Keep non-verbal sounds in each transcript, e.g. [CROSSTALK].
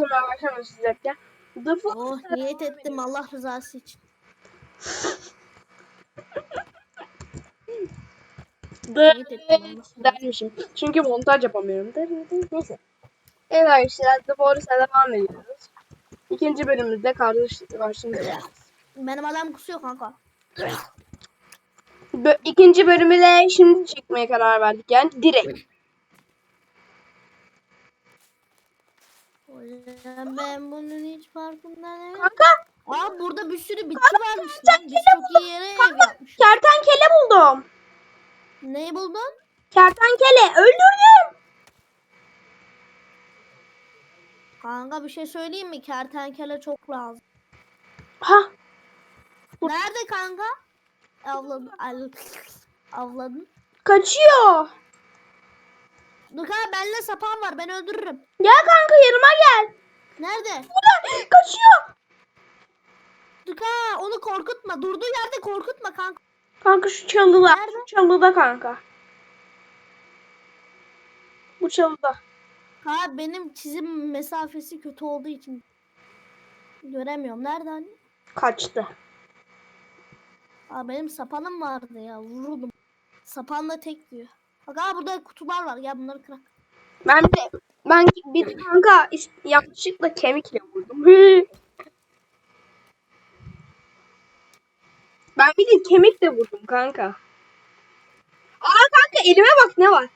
yazmaya başlamıştık ya. The Fox Oh niyet ettim Allah rızası için. The Niyet ettim Allah. dermişim. Çünkü montaj yapamıyorum. Neyse. Evet arkadaşlar The Forest'a devam ediyoruz. İkinci bölümümüzde kardeş karşımızdayız. Benim adam kusuyor kanka. Bö- ikinci bölümü de şimdi çekmeye karar verdik. Yani direkt. Ben bunun hiç farkında değilim. Kanka Aa burada bir sürü bitki varmış lan. Biz çok iyi yere ev yapmışız. kertenkele buldum. Neyi buldun? Kertenkele öldürdüm. Kanka bir şey söyleyeyim mi? Kertenkele çok lazım. Ha Nerede kanka? Avladın. Al- Avladın. kaçıyor. Dur kanka bende sapan var ben öldürürüm. Gel kanka yanıma gel. Nerede? Burada kaçıyor. Dur kanka onu korkutma. Durduğu yerde korkutma kanka. Kanka şu çalıda. Nerede? Şu çalıda kanka. Bu çalıda. Ha benim çizim mesafesi kötü olduğu için göremiyorum. Nerede hani? Kaçtı. Aa benim sapanım vardı ya. Vururdum. Sapanla tek diyor. Bak aa burada kutular var. Gel bunları kırak. Ben de ben bir kanka yanlışlıkla kemikle vurdum. [LAUGHS] Ben bir de kemikle vurdum kanka. Aa kanka elime bak ne var.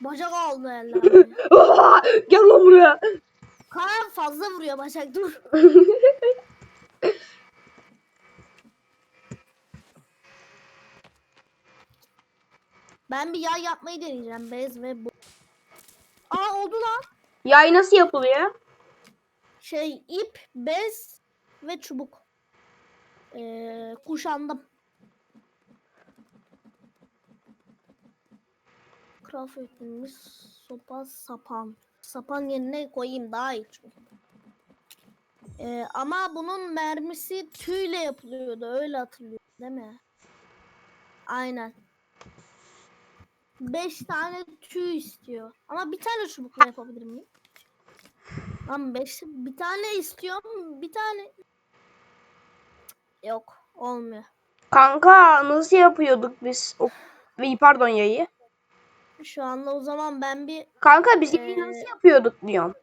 Bacak oldu eller. [LAUGHS] Gel lan buraya. Kaan fazla vuruyor bacak dur. [LAUGHS] Ben bir yay yapmayı deneyeceğim. Bez ve bu. Aa oldu lan. Yay nasıl yapılıyor? Şey ip, bez ve çubuk. Ee, kuşandım. Craft ettiğimiz sopa sapan. Sapan yerine koyayım daha iyi çünkü. Ee, ama bunun mermisi tüyle yapılıyordu. Öyle hatırlıyorum değil mi? Aynen. 5 tane tüy istiyor. Ama bir tane çubukla yapabilir miyim? Ama beş, bir tane istiyorum. Bir tane. Yok. Olmuyor. Kanka nasıl yapıyorduk biz? O, pardon yayı. Şu anda o zaman ben bir Kanka biz yayı Ee, nasıl yapıyorduk diyorum.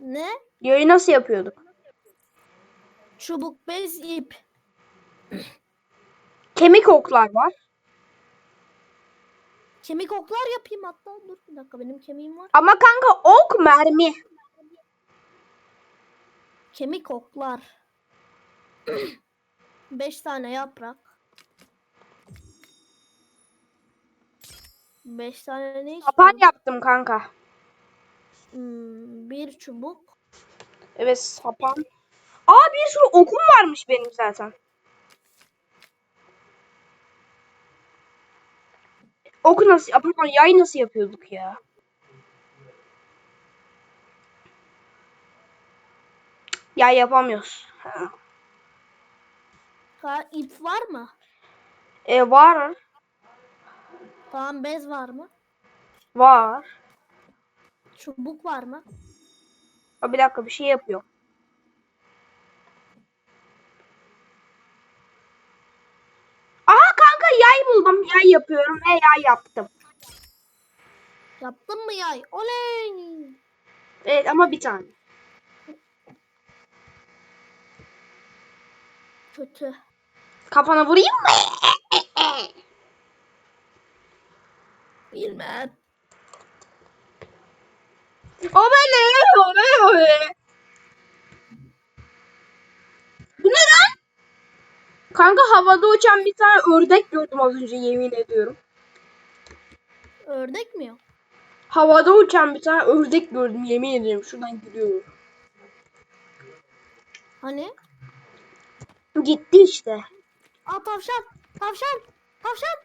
ne? Yayı nasıl yapıyorduk? Çubuk, bez, ip. Kemik oklar var. Kemik oklar yapayım hatta. Dur bir dakika benim kemiğim var. Ama kanka ok mermi. Kemik oklar. [CLEARS THROAT] Beş tane yaprak. Beş tane ne Sapan yaptım kanka. Hmm, bir çubuk. Evet sapan. Aa bir sürü okum varmış benim zaten. Oku nasıl, pardon yay nasıl yapıyorduk ya? Yay yapamıyoruz. Ha. Ha, ip var mı? E var. Tamam bez var mı? Var. Çubuk var mı? Aa, bir dakika bir şey yapıyor. Aha kanka yay buldum. Yay yapıyorum ve yay yaptım. Yaptın mı yay? Oley! Evet ama bir tane. Kötü. Kafana vurayım mı? Bilmem. O böyle, o böyle, o ne lan? Kanka havada uçan bir tane ördek gördüm az önce yemin ediyorum. Ördek mi yok? Havada uçan bir tane ördek gördüm yemin ediyorum. Şuradan gidiyorum. Hani? Gitti işte. Aa tavşan. Tavşan. Tavşan.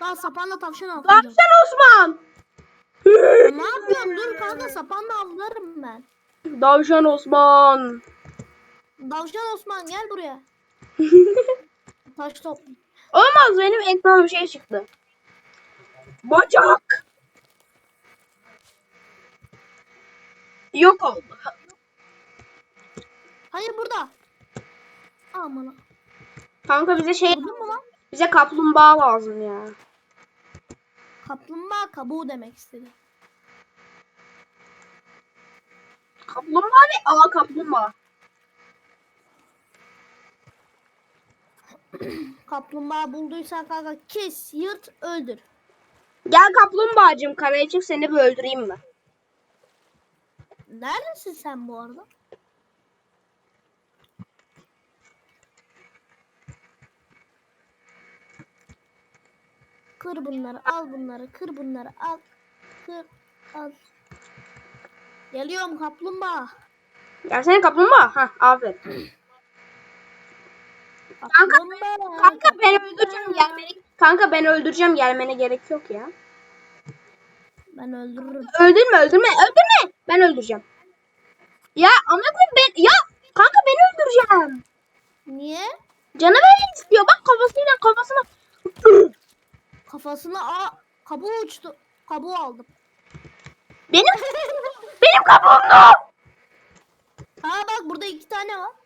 Daha sapanla tavşan avlayacağım. Tavşan Osman. ne yapıyorsun? Dur kanka sapanla avlarım ben. Tavşan Osman. Tavşan Osman gel buraya. [LAUGHS] Taş top. Olmaz benim ekrana bir şey çıktı. Bacak. yok oldu. Hayır burada. Aman. Kanka bize şey Buldun mu lan? bize kaplumbağa lazım ya. Kaplumbağa kabuğu demek istedi. Kaplumbağa ne? Aa kaplumbağa. [CLEARS THROAT] Kaplumbağa bulduysan kanka kes, yırt, öldür. Gel kaplumbağacığım karaya çık seni bir öldüreyim mi? Neredesin sen bu arada? Kır bunları, al bunları, kır bunları, al. Kır, al. Geliyorum kaplumbağa. Gelsene kaplumbağa. Hah aferin. [CLEARS THROAT] Kanka. Kanka ben öldüreceğim gelmene. Kanka ben öldüreceğim gelmene gerek yok ya. Ben öldürürüm. Öldürme öldürme öldürme. Ben öldüreceğim. Ya ama ben ya kanka ben öldüreceğim. Niye? Canı istiyor. Bak kafasıyla kafasına. Kafasına a kabuğu uçtu. Kabuğu aldım. Benim [LAUGHS] benim kabuğumda. Ha bak burada iki tane var.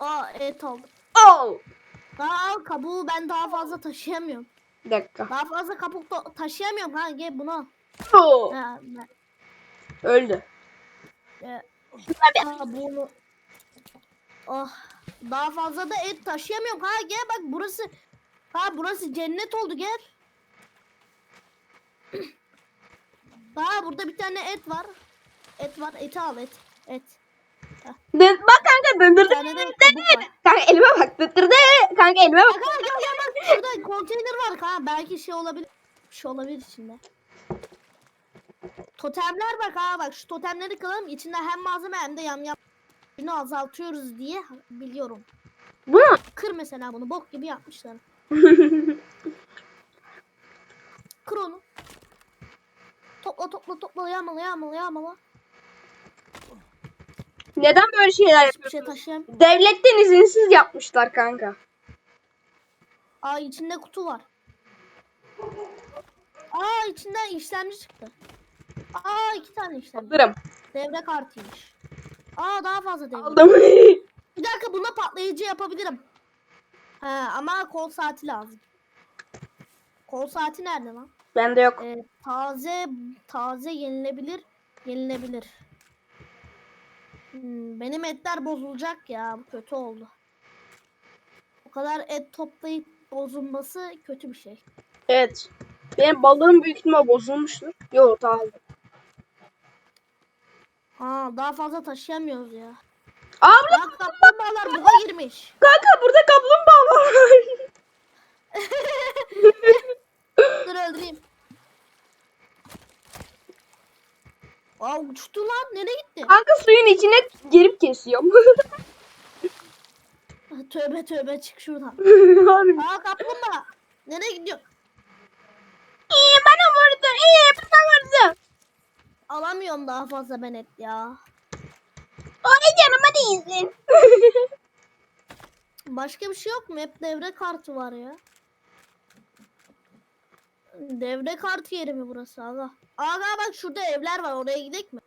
Aa et aldım. Oh. Aa kabuğu ben daha fazla taşıyamıyorum. Bir dakika. Daha fazla kabuk da- taşıyamıyorum ha gel bunu. Ha, ben, Öldü. e, kabuğunu. Oh daha fazla da et taşıyamıyorum. Ha gel bak burası. Ha burası cennet oldu gel. [CLEARS THROAT] Ha burada bir tane et var. Et var eti al et. Et. Dön, bak kanka döndürdü. tane de kabuk var. Kanka elime bak döndürdü. Kanka elime bak. Kanka gel gel bak şurada konteyner var kanka belki şey olabilir. Bir şey olabilir içinde. Totemler bak ha bak şu totemleri kıralım içinde hem malzeme hem de yamyam yam azaltıyoruz diye biliyorum. Bu mu? Kır mesela bunu bok gibi yapmışlar. [LAUGHS] Kır onu. Topla topla topla yağmala yağmala yağmala. Neden böyle şeyler Hiçbir şey yapıyorsunuz? Devletten izinsiz yapmışlar kanka. Aa içinde kutu var. Aa içinden işlemci çıktı. Aa iki tane işlemci. Alırım. Devre kartıymış. Aa daha fazla devre. Aldım. [LAUGHS] Bir dakika buna patlayıcı yapabilirim. He ama kol saati lazım. Kol saati nerede lan? Bende yok. Ee, taze taze yenilebilir. Yenilebilir. Hmm, benim etler bozulacak ya. Kötü oldu. O kadar et toplayıp bozulması kötü bir şey. Evet. Benim balığım büyük ihtimal bozulmuştur. Yok tamam. Ha daha fazla taşıyamıyoruz ya. Abla Bak kaplumbağalar buga girmiş. kanka burada kaplumbağa var. [LAUGHS] [LAUGHS] Dur öldüreyim. Aa uçtu lan. Nereye gitti? kanka suyun içine girip kesiyorum. tövbe tövbe çık şuradan. [LAUGHS] Harbi. Aa kaplumbağa. Nereye gidiyor? İyi bana vurdu. İyi bana vurdu. Alamıyorum daha fazla ben et ya. Ay canıma değilsin. Başka bir şey yok mu? Hep devre kartı var ya. Devre kartı yeri mi burası aga? Aga bak şurada evler var oraya gidelim mi?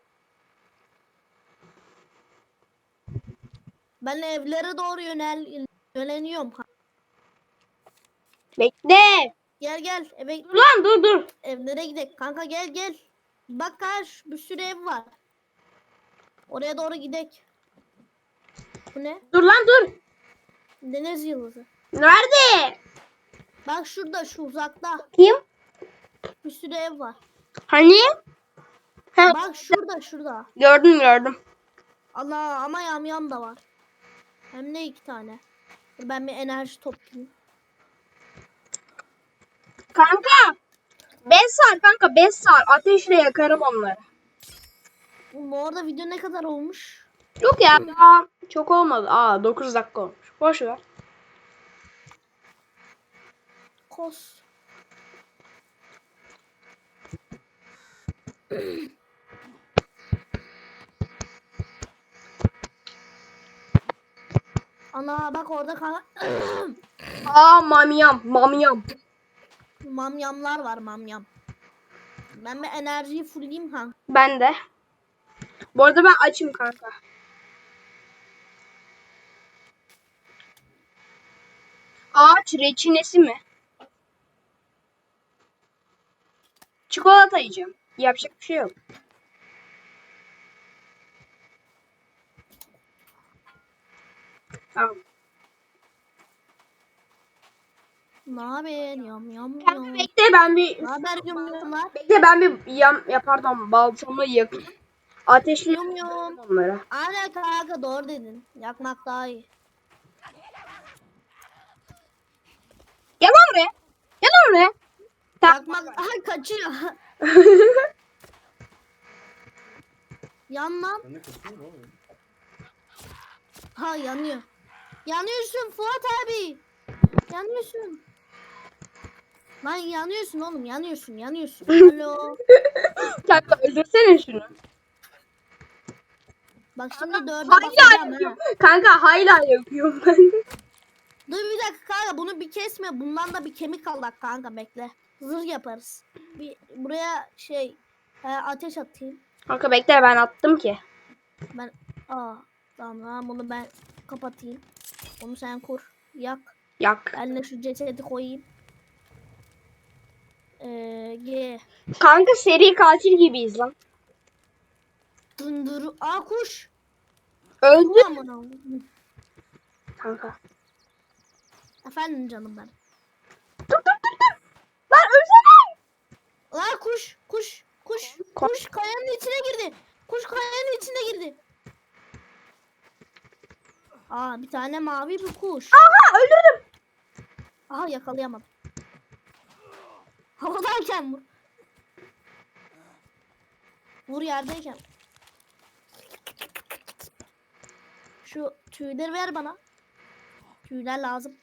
Ben evlere doğru yönel yöneliyorum. Bekle. Gel gel eve Dur lan dur dur. evlere gidelim. Kanka gel gel. Bak karş bir sürü ev var. Oraya doğru gidelim. Bu ne? Dur lan dur. Deniz yıldızı. Nerede? Bak şurada şu uzakta Kim? Bir sürü ev var. Hani? Ha, Bak şurada şurada. gördüm gördüm. Allah ama yamyam da var. Hem de iki tane. Dur Ben bir enerji toplayayım. Kanka. 5 saat kanka 5 saat. Ateşle yakarım onları. Bu arada video ne kadar olmuş? Yok ya daha çok olmadı. Aa 9 dakika olmuş. Boş ver. Kos. Ana bak orada kal. Aa mamyam mamyam. Mamyamlar var mamyam. Ben bir enerjiyi fullleyeyim ha. Ben de. Bu arada ben açım kanka. Ağaç reçinesi mi? Çikolata yiyeceğim. Yapacak bir şey yok. Tamam. Ne haber yam yam Kanka yam. bekle ben bir Ne haber yum yumlar? bekle ben bir yam ya pardon baltamı yak. Ateşli Yum yum. onları. Aynen kanka doğru dedin. Yakmak daha iyi. Gel lan buraya. Gel lan buraya. Yakmak Ay kaçıyor. [LAUGHS] Yan lan. Ben de kaçıyorum oğlum. Ha yanıyor. Yanıyorsun Fuat abi. Yanıyorsun. Lan yanıyorsun oğlum yanıyorsun yanıyorsun. Alo. [LAUGHS] Kanka öldürsene şunu. Bak şimdi dörde Hala basacağım ha. yakıyorum. Kanka hala yakıyorum [LAUGHS] ben. Dur bir dakika kanka bunu bir kesme. Bundan da bir kemik alak kanka bekle. Zırh yaparız. Bir buraya şey e, ateş atayım. Kanka bekle ben attım ki. Ben aa tamam bunu ben kapatayım. Onu sen kur. Yak. Yak. Ben de şu cesedi koyayım. Ee, G. Kanka seri katil gibiyiz lan. Dındırı. Aa kuş. Öldü. Kanka. Efendim canım ben. Aa kuş. Kuş. Kuş. Kuş kayanın içine girdi. Kuş kayanın içine girdi. Aa bir tane mavi bir kuş. Aha öldürdüm. Aha yakalayamadım. Havadayken vur. Vur yerdeyken. Şu tüyleri ver bana. Tüyler lazım.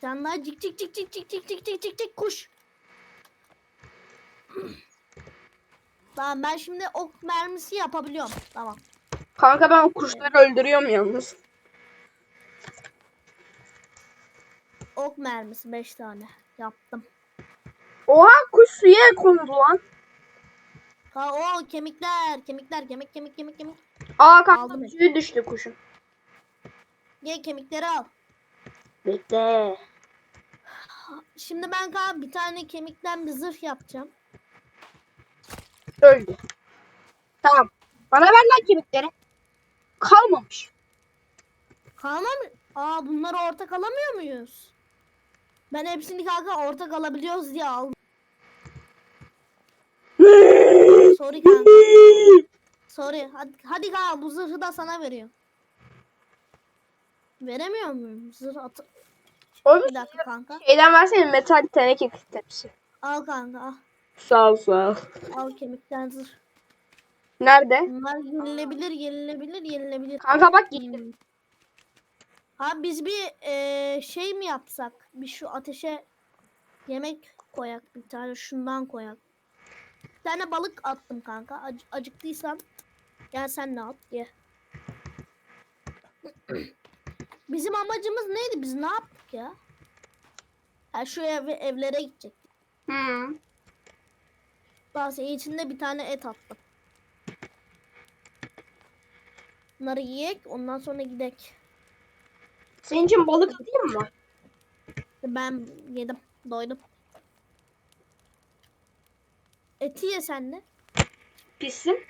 Tane daha cik cik cik cik cik cik cik cik cik cik kuş. Tamam ben şimdi ok mermisi yapabiliyorum. Tamam. Kanka ben o kuşları öldürüyorum yalnız. Ok mermisi 5 tane yaptım. Oha kuş suya kondu lan. Ha o kemikler, kemikler, kemik kemik kemik kemik. Aa kanka Aldım. suyu düştü kuşun. Gel kemikleri al. Bekle. Şimdi ben kanka bir tane kemikten bir zırh yapacağım. Öldü. Tamam. Bana ver lan kemikleri. Kalmamış. Kalma mı? Aa bunları ortak alamıyor muyuz? Ben hepsini kanka ortak alabiliyoruz diye aldım. Sorry kanka. Sorry. Hadi, hadi kanka bu zırhı da sana veriyorum. Veremiyor muyum? Zırh atı... Oğlum Bir dakika kanka. şeyden versene metal teneke tepsi. Al kanka al. Sağ ol sağ ol. Al kemikten zırh. Nerede? Bunlar yenilebilir, yenilebilir, yenilebilir. Kanka bak gittim. Abi biz bir eee, şey mi yapsak? Bir şu ateşe yemek koyak bir tane şundan koyak. Bir tane balık attım kanka. Ac- acıktıysan gel sen de at ye. Bizim amacımız neydi? Biz ne yaptık ya? Ha, şu ev, evlere gidecek. Hmm. Senin içinde bir tane et attım. Bunları yiyek ondan sonra gidek. Senin için balık atayım mı? Ben yedim. Doydum. Eti ye sen de. Pissin.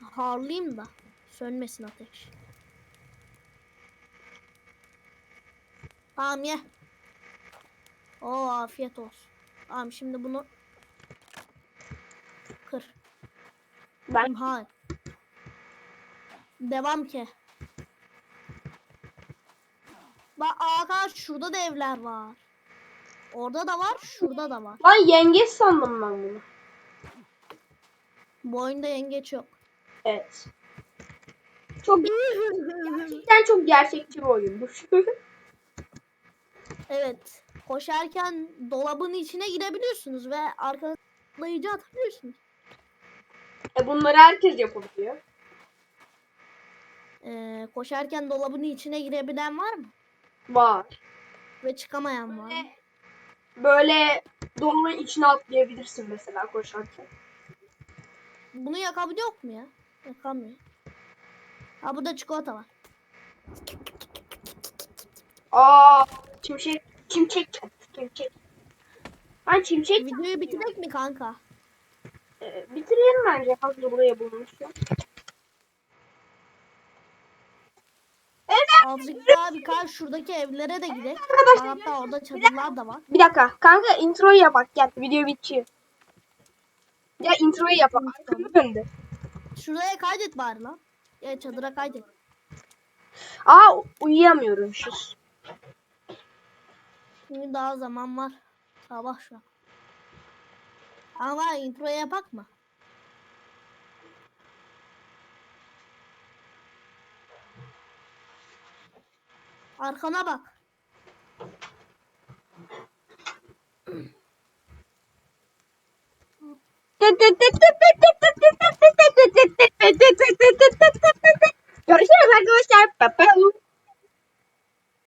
Harlayayım da. Sönmesin ateş. Tamam ye. Oo afiyet olsun. Tamam şimdi bunu kır. Ben Hayır. Devam ki. Bak arkadaş şurada da evler var. Orada da var, şurada da var. Lan yengeç sandım ben bunu. Bu oyunda yengeç yok. Evet. Çok [LAUGHS] gerçekten çok gerçekçi bir oyunmuş. [LAUGHS] evet. Koşarken dolabın içine girebiliyorsunuz ve arkalayıcı atabiliyorsunuz. e bunları herkes yapabiliyor. Ee, koşarken dolabın içine girebilen var mı? Var. Ve çıkamayan var mı? Böyle dolunun içine atlayabilirsin mesela koşarken. Bunu yakabiliyor mu ya? Yakamıyor. Ha burada çikolata var. Aa, çimşek, çimçek, çimçek. Ben çimçek Videoyu bitirek mi kanka? Ee, bitirelim bence hazır buraya bulmuşum. Azıcık daha birkaç şuradaki evlere de gidelim. Arkadaşlar, Hatta orada çadırlar da var. Bir dakika kanka introyu yapak gel video bitiyor. Ya introyu yapak arkamı döndü. Şuraya kaydet bari lan. Ya çadıra kaydet. Aa uyuyamıyorum sus. Şimdi daha zaman var. Sabah şu an. Ama introya mı? Arkana bak.